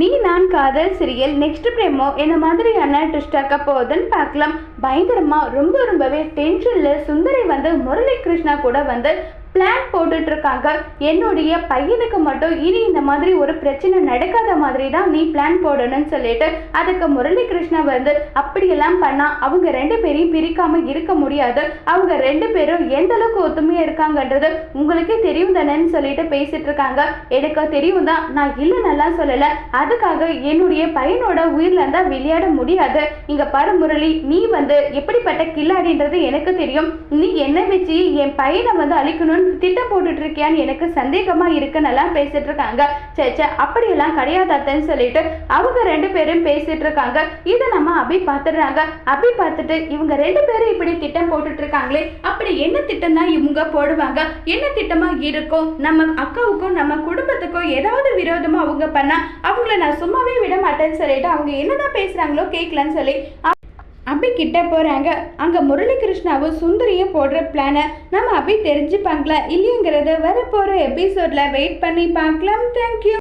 நீ நான் காதல் சீரியல் நெக்ஸ்ட் பிரேமோ என்ன மாதிரியான ட்விஸ்டாக்க போகுதுன்னு பார்க்கலாம். பயங்கரமா ரொம்ப ரொம்பவே டென்ஷனில் சுந்தரி வந்து முரளி கிருஷ்ணா கூட வந்து பிளான் போட்டுட்டு இருக்காங்க என்னுடைய பையனுக்கு மட்டும் இனி இந்த மாதிரி ஒரு பிரச்சனை நடக்காத மாதிரி தான் நீ பிளான் போடணும்னு சொல்லிட்டு அதுக்கு முரளி கிருஷ்ணா வந்து அப்படியெல்லாம் பண்ணா அவங்க ரெண்டு பேரையும் பிரிக்காம இருக்க முடியாது. அவங்க ரெண்டு பேரும் எந்த அளவுக்கு ஒத்துமையா இருக்காங்கன்றது உங்களுக்கே தெரியும் தானேன்னு சொல்லிட்டு பேசிட்டு இருக்காங்க எனக்கு தெரியும் தான். நான் இல்லை சொல்லலை சொல்லல. அதுக்காக என்னுடைய பையனோட உயிர்ல இருந்தா விளையாட முடியாது. இங்க பாரு முரளி நீ வந்து எப்படிப்பட்ட கில்லாடின்றது எனக்கு தெரியும். நீ என்ன வச்சு என் பையனை வந்து அழிக்கணும்னு திட்டம் போட்டுட்டு இருக்கியான்னு எனக்கு சந்தேகமா இருக்குன்னு எல்லாம் பேசிட்டு இருக்காங்க சே சே அப்படியெல்லாம் கிடையாது அத்தைன்னு சொல்லிட்டு அவங்க ரெண்டு பேரும் பேசிட்டு இருக்காங்க இதை நம்ம அபி பார்த்துடுறாங்க. அபி பார்த்துட்டு இவங்க ரெண்டு பேரும் இப்படி திட்டம் போட்டுட்டு இருக்காங்களே அப்படி என்ன திட்டம் தான் இவங்க போடுவாங்க? என்ன திட்டமா இருக்கும்? நம்ம அக்காவுக்கும் நம்ம குடும்பத்துக்கும் ஏதாவது விரோதமா அவங்க பண்ணா அவங்கள நான் சும்மாவே விட மாட்டேன்னு சொல்லிட்டு அவங்க என்னதான் பேசுறாங்களோ கேட்கலன்னு சொல்லி அபி கிட்ட போகிறாங்க அங்கே முரளி கிருஷ்ணாவும் சுந்தரியும் போடுற பிளானை நம்ம அபி தெரிஞ்சுப்பாங்களா இல்லையங்கிறத வரப்போகிற போற வெயிட் பண்ணி பார்க்கலாம். தேங்க்யூ